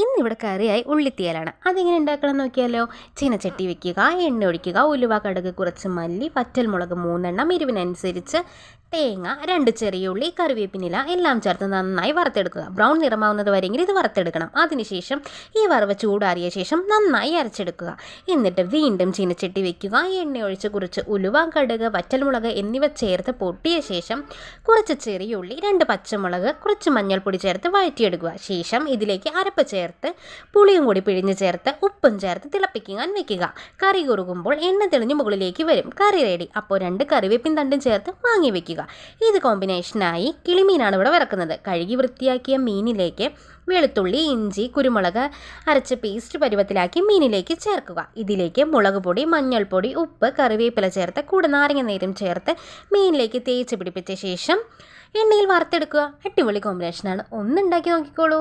ഇന്നിവിടെ കറിയായി ഉള്ളിത്തിയലാണ്. അതെങ്ങനെ ഉണ്ടാക്കണം നോക്കിയാലോ? ചീനച്ചട്ടി വെക്കുക എണ്ണ ഒഴിക്കുക ഉലുവ കടുക് കുറച്ച് മല്ലി വറ്റൽമുളക് മൂന്നെണ്ണം എരിവിനനുസരിച്ച് തേങ്ങ രണ്ട് ചെറിയ ഉള്ളി കറിവേപ്പിനില എല്ലാം ചേർത്ത് നന്നായി വറുത്തെടുക്കുക. ബ്രൗൺ നിറമാവുന്നത് വരെയെങ്കിൽ ഇത് വറുത്തെടുക്കണം. അതിനുശേഷം ഈ വറവ് ചൂടാറിയ ശേഷം നന്നായി അരച്ചെടുക്കുക. എന്നിട്ട് വീണ്ടും ചീനച്ചട്ടി വെക്കുക. എണ്ണ ഒഴിച്ച് കുറച്ച് ഉലുവ കടുക് വറ്റൽമുളക് എന്നിവ ചേർത്ത് പൊട്ടിയ ശേഷം കുറച്ച് ചെറിയ ഉള്ളി രണ്ട് പച്ചമുളക് കുറച്ച് മഞ്ഞൾപ്പൊടി ചേർത്ത് വഴറ്റിയെടുക്കുക. ശേഷം ഇതിലേക്ക് അരപ്പ് ചേർത്ത് പുളിയും കൂടി പിഴിഞ്ഞ് ചേർത്ത് ഉപ്പും ചേർത്ത് തിളപ്പിക്കാൻ വെക്കുക. കറി കുറുകുമ്പോൾ എണ്ണ തെളിഞ്ഞ് മുകളിലേക്ക് വരും. കറി റെഡി അപ്പോൾ രണ്ട് കറിവേപ്പിൻ തണ്ടും ചേർത്ത് വാങ്ങി വെക്കുക. ഇത് കോമ്പിനേഷനായി കിളിമീനാണ് ഇവിടെ വറക്കുന്നത്. കഴുകി വൃത്തിയാക്കിയ മീനിലേക്ക് വെളുത്തുള്ളി ഇഞ്ചി കുരുമുളക് അരച്ച പേസ്റ്റ് പരുവത്തിലാക്കി മീനിലേക്ക് ചേർക്കുക. ഇതിലേക്ക് മുളക് പൊടി മഞ്ഞൾപ്പൊടി ഉപ്പ് കറിവേപ്പില ചേർത്ത് കൂടെ നാരങ്ങ നീരും ചേർത്ത് മീനിലേക്ക് തേച്ച് പിടിപ്പിച്ച ശേഷം എണ്ണയിൽ വറുത്തെടുക്കുക. അടിപൊളി കോമ്പിനേഷനാണ് ഒന്നുണ്ടാക്കി നോക്കിക്കോളൂ.